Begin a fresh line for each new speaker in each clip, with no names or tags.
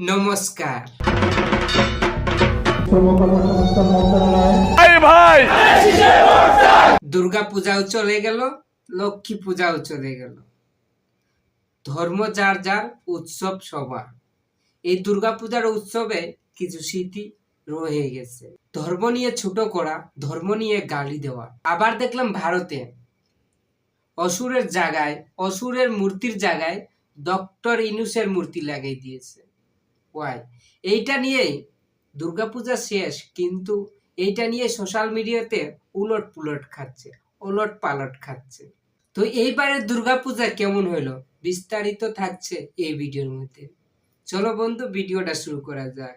নমস্কার। দুর্গা পূজাও চলে গেল লক্ষ্মী পূজাও চলে গেল। ধর্ম যার যার উৎসব সবার। এই দুর্গা পূজার উৎসবে কিছু স্মৃতি রয়ে গেছে। ধর্ম নিয়ে ছোট করা ধর্ম নিয়ে গালি দেওয়া। আবার দেখলাম ভারতে অসুরের জায়গায় অসুরের মূর্তির জায়গায় ডক্টর ইনুসের মূর্তি লাগিয়ে দিয়েছে। ওয়াই এইটা নিয়েই দুর্গাপূজা শেষ কিন্তু এইটা নিয়ে সোশ্যাল মিডিয়াতে উলট পুলট খাচ্ছে ওলট পালট খাচ্ছে। তো এইবারের দুর্গাপূজা কেমন হলো বিস্তারিত থাকছে এই ভিডিওর মধ্যে। চলো বন্ধু ভিডিওটা শুরু করা যাক।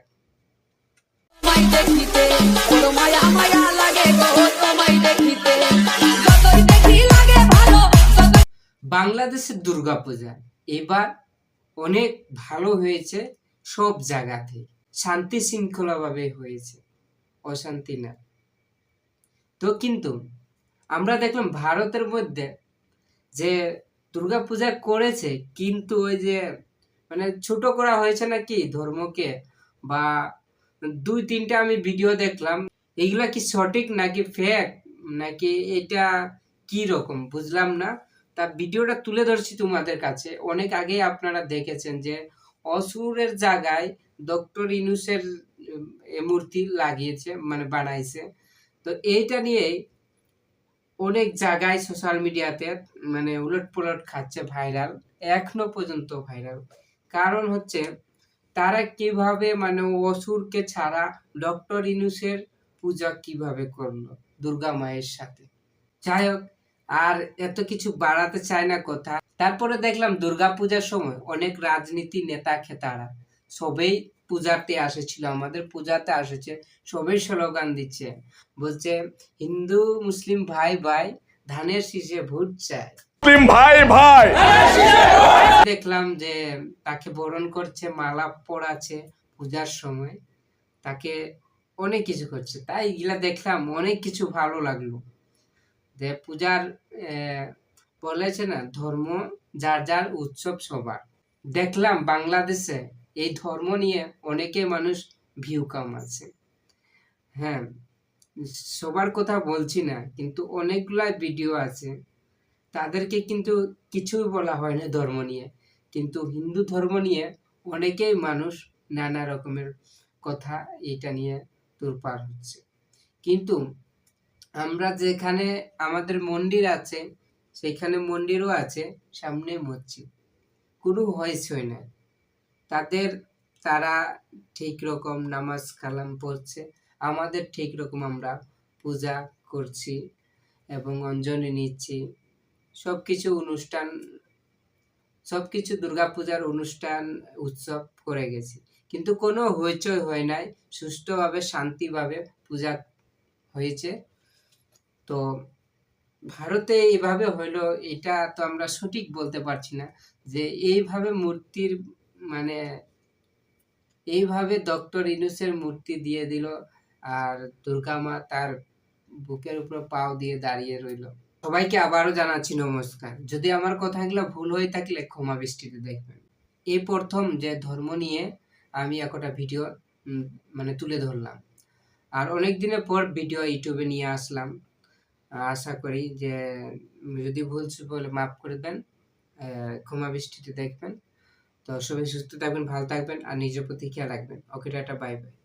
মায়া মায়া লাগে দেখিতে।
বাংলাদেশের দুর্গাপূজা এবার অনেক ভালো হয়েছে। সব জায়গাতে শান্তি শৃঙ্খলাভাবে হয়েছে। অশান্তি না। তো কিন্তু আমরা দেখলাম ভারতের মধ্যে যে দুর্গাপূজা করেছে, কিন্তু ওই যে মানে ছোট করা হয়েছে নাকি ধর্মকে বা দুই তিনটা আমি ভিডিও দেখলাম, এইগুলা কি সঠিক নাকি ফেক নাকি এটা কি রকম? বুঝলাম না। তা ভিডিওটা তুলে ধরছি তোমাদের কাছে। অনেক আগেই আপনারা দেখেছেন যে অসুরের জায়গায় ডক্টর ইনুসের মূর্তি লাগিয়েছে মানে বানাইছে। তো এইটা নিয়েই অনেক জায়গায় সোশ্যাল মিডিয়াতে মানে উলট পুলট খাচ্ছে ভাইরাল, এখনও পর্যন্ত ভাইরাল। কারণ হচ্ছে, তারা কীভাবে মানে অসুরকে ছাড়া ডক্টর ইনুসের পূজা কীভাবে করল দুর্গা মায়ের সাথে? যাই হোক আর এত কিছু বাড়াতে চায় না কথা। তারপরে দেখলাম দুর্গা পূজার সময় অনেক রাজনীতি নেতা খেতারা। সবেই পূজাতে আসেছিল আমাদের পূজাতে আসেছে সবাই স্লোগান দিচ্ছে। বলছে হিন্দু মুসলিম ভাই ভাই ধানের শীষে ভোট চায়
মুসলিম ভাই ভাই!
দেখলাম যে তাকে বরণ করছে মালা পরাছে পূজার সময়। তাকে অনেক কিছু করছে। তাই এগুলা দেখলাম অনেক কিছু ভালো লাগল। যে পূজার বলেছে না, ধর্ম যার যার উৎসব সবার। দেখলাম বাংলাদেশে এই ধর্ম নিয়ে অনেকে মানুষ ভিউ কামাচ্ছে। হ্যাঁ সবার কথা বলছি না, কিন্তু অনেকগুলা ভিডিও আছে। তাদেরকে কিন্তু কিছুই বলা হয় না ধর্ম নিয়ে। কিন্তু হিন্দু ধর্ম নিয়ে অনেকেই মানুষ নানা রকমের কথা এটা নিয়ে তোরপার হচ্ছে। কিন্তু আমরা যেখানে আমাদের মন্দির আছে সেখানে মন্দিরও আছে, সামনে মসজিদ। কোনো হয়েছই না তাদের, তারা ঠিক রকম নামাজ কালাম পড়ছে। আমাদের ঠিক রকম আমরা পূজা করছি এবং অঞ্জলি নিচ্ছি। সব কিছু অনুষ্ঠান সব কিছু দুর্গাপূজার অনুষ্ঠান, উৎসব করে গেছি। কিন্তু কোনো হইচই হয় নাই। সুষ্ঠুভাবে, শান্তিভাবে পূজা হয়েছে। তো ভারতে এইভাবে হইল, এটা তো আমরা সঠিক বলতে পারছি না, যে এইভাবে মূর্তির মানে এইভাবে ডক্টর ইনুসের মূর্তি দিয়ে দিল আর দুর্গা মা তার বুকের উপর পাও দিয়ে দাঁড়িয়ে রইল। সবাইকে আবারও জানাচ্ছি নমস্কার। যদি আমার কথাগুলো ভুল হয়ে থাকলে ক্ষমা বৃষ্টিতে দেখবেন। এই প্রথম যে ধর্ম নিয়ে আমি একটা ভিডিও মানে তুলে ধরলাম। আর অনেক দিনের পর ভিডিও ইউটিউবে নিয়ে আসলাম। আশা করি যে যদি ভুল বলে মাফ করে দেন ক্ষমা বৃষ্টিতে দেখবেন। তো সবাই সুস্থ থাকবেন, ভালো থাকবেন, আর নিজের প্রতি খেয়াল রাখবেন। Okay, tata, bye bye.